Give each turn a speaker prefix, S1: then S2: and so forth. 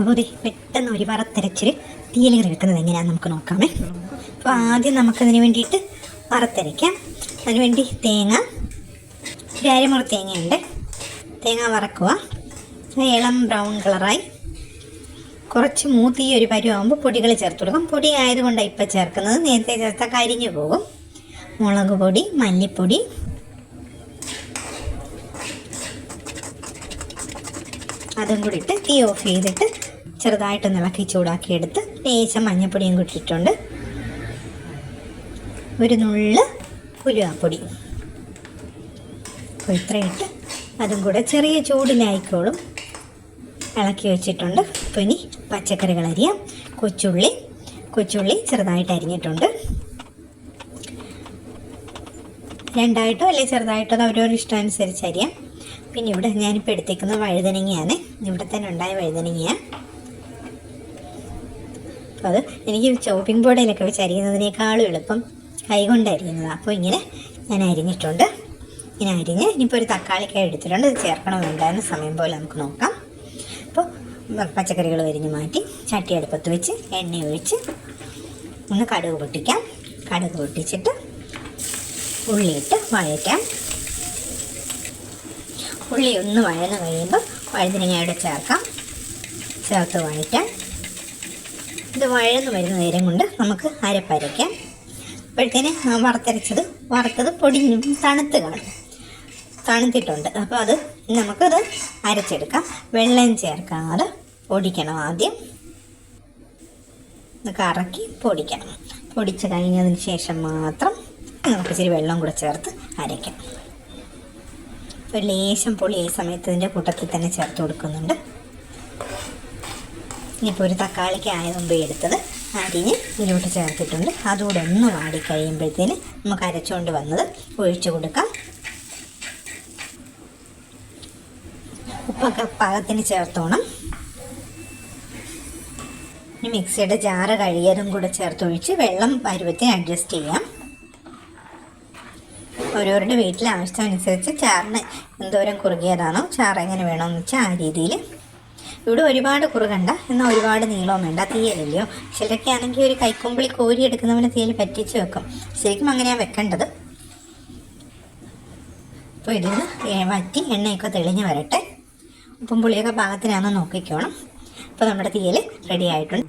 S1: അപ്പോൾ പെട്ടെന്ന് ഒരു തിരച്ചിൽ തീയിൽ കറി വെക്കുന്നത് എങ്ങനെയാണെന്ന് നമുക്ക് നോക്കാമേ. അപ്പോൾ ആദ്യം നമുക്കതിന് വേണ്ടിയിട്ട് വറുത്തരയ്ക്കാം. അതിനുവേണ്ടി തേങ്ങ ഒരു അരമുറി തേങ്ങയുണ്ട്. തേങ്ങ വറക്കുക. ഇളം ബ്രൗൺ കളറായി. കുറച്ച് മൂത്തി ഒരു പരുവാകുമ്പോൾ പൊടികൾ ചേർത്ത് കൊടുക്കും. പൊടി ആയതുകൊണ്ടാണ് ഇപ്പം ചേർക്കുന്നത്. നേരത്തെ ചേർത്താൽ കരിഞ്ഞു പോകും. മുളക് പൊടി മല്ലിപ്പൊടി. അതും കൂടി ഇട്ട് തീ ഓഫ് ചെയ്തിട്ട് ചെറുതായിട്ടൊന്ന് ഇളക്കി ചൂടാക്കി എടുത്ത് ലേശം മഞ്ഞപ്പൊടിയും കൂട്ടിയിട്ടുണ്ട്. ഒരു നുള്ള് ഉലുവാപ്പൊടി. അപ്പോൾ ഇത്രയിട്ട് അതും കൂടെ ചെറിയ ചൂടിലായിക്കോളും ഇളക്കി വെച്ചിട്ടുണ്ട്. അപ്പോൾ ഇനി പച്ചക്കറികൾ അരിയാം. കൊച്ചുള്ളി കൊച്ചുള്ളി ചെറുതായിട്ട് അരിഞ്ഞിട്ടുണ്ട്. രണ്ടായിട്ടോ അല്ലെങ്കിൽ ചെറുതായിട്ടോ അവരവരുടെ ഇഷ്ടം അനുസരിച്ച് അരിയാം. പിന്നെ ഇവിടെ ഞാനിപ്പോൾ എടുത്തേക്കുന്നത് വഴുതനങ്ങയാണ്. ഇവിടെ തന്നെ ഉണ്ടായ വഴുതനങ്ങയാണ്. അപ്പോൾ അത് എനിക്ക് ചോപ്പിംഗ് ബോർഡിലൊക്കെ വെച്ച് അരിയുന്നതിനേക്കാളും എളുപ്പം കൈകൊണ്ട് അരിയുന്നത്. അപ്പോൾ ഇങ്ങനെ ഞാൻ അരിഞ്ഞിട്ടുണ്ട്. ഇങ്ങനെ അരിഞ്ഞ് ഇനിയിപ്പോൾ ഒരു തക്കാളിക്കായി എടുത്തിട്ടുണ്ട്. ഇത് ചേർക്കണോ വേണ്ടാന്ന് സമയം പോലെ നമുക്ക് നോക്കാം. അപ്പോൾ പച്ചക്കറികൾ വരിഞ്ഞ് മാറ്റി ചട്ടി അടുപ്പത്ത് വെച്ച് എണ്ണ ഒഴിച്ച് ഒന്ന് കടുക് പൊട്ടിക്കാം. കടുക് പൊട്ടിച്ചിട്ട് ഉള്ളിയിട്ട് വഴറ്റാം. ഉള്ളി ഒന്ന് വഴന്ന് കഴിയുമ്പോൾ വഴുതിനങ്ങയോടെ ചേർക്കാം. ചേർത്ത് വഴറ്റാം. ഇത് വഴന്ന് വരുന്ന നേരം കൊണ്ട് നമുക്ക് അരപ്പരയ്ക്കാം. അപ്പോഴത്തേന് വറുത്തരച്ചത് വറുത്തത് പൊടിഞ്ഞും തണുത്ത് കാണും തണുത്തിട്ടുണ്ട്. അപ്പോൾ അത് നമുക്കത് അരച്ചെടുക്കാം. വെള്ളം ചേർക്കാതെ പൊടിക്കണം ആദ്യം. കറക്കി പൊടിക്കണം. പൊടിച്ച് കഴിഞ്ഞതിന് ശേഷം മാത്രം നമുക്ക് ഇച്ചിരി വെള്ളം കൂടെ ചേർത്ത് അരയ്ക്കാം. ഒരു ലേശം പൊളി ഈ സമയത്ത് ഇതിന്റെ കൂട്ടത്തിൽ തന്നെ ചേർത്ത് കൊടുക്കുന്നുണ്ട്. ഇനിയിപ്പോൾ ഒരു ആയ മുമ്പ് എടുത്തത് അരിഞ്ഞ് ഇതിലോട്ട് ചേർത്തിട്ടുണ്ട്. അതുകൂടെ ഒന്ന് വാടി കഴിയുമ്പോഴത്തേന് നമുക്ക് അരച്ചുകൊണ്ട് വന്നത് ഒഴിച്ചു കൊടുക്കാം. ഉപ്പൊക്കെ പാകത്തിന് ചേർത്തോണം. ഇനി മിക്സിയുടെ ജാറ് കഴുകിയതും കൂടെ ചേർത്തൊഴിച്ച് വെള്ളം പരുവത്തിന് അഡ്ജസ്റ്റ് ചെയ്യാം. ഓരോരുടെ വീട്ടിലെ ആവശ്യമനുസരിച്ച് ചാറിന് എന്തോരം കുറുകിയതാണോ ചാറ് എങ്ങനെ വേണമെന്ന് വെച്ചാൽ ആ രീതിയിൽ ഇവിടെ ഒരുപാട് കുറുകണ്ട എന്നാൽ ഒരുപാട് നീളവും വേണ്ട തീയലല്ലയോ? ചിലരൊക്കെ ആണെങ്കിൽ ഒരു കൈക്കുമ്പിളി കോരി എടുക്കുന്നവന് തീയൽ പറ്റിച്ച് വെക്കും. ശരിക്കും അങ്ങനെയാണ് വെക്കേണ്ടത്. അപ്പോൾ ഇതിന് വറ്റി എണ്ണയൊക്കെ തെളിഞ്ഞ് വരട്ടെ. ഉപ്പും പുളിയൊക്കെ പാകത്തിനാണെന്ന് നോക്കിക്കോണം. അപ്പോൾ നമ്മുടെ തീയൽ റെഡി ആയിട്ടുണ്ട്.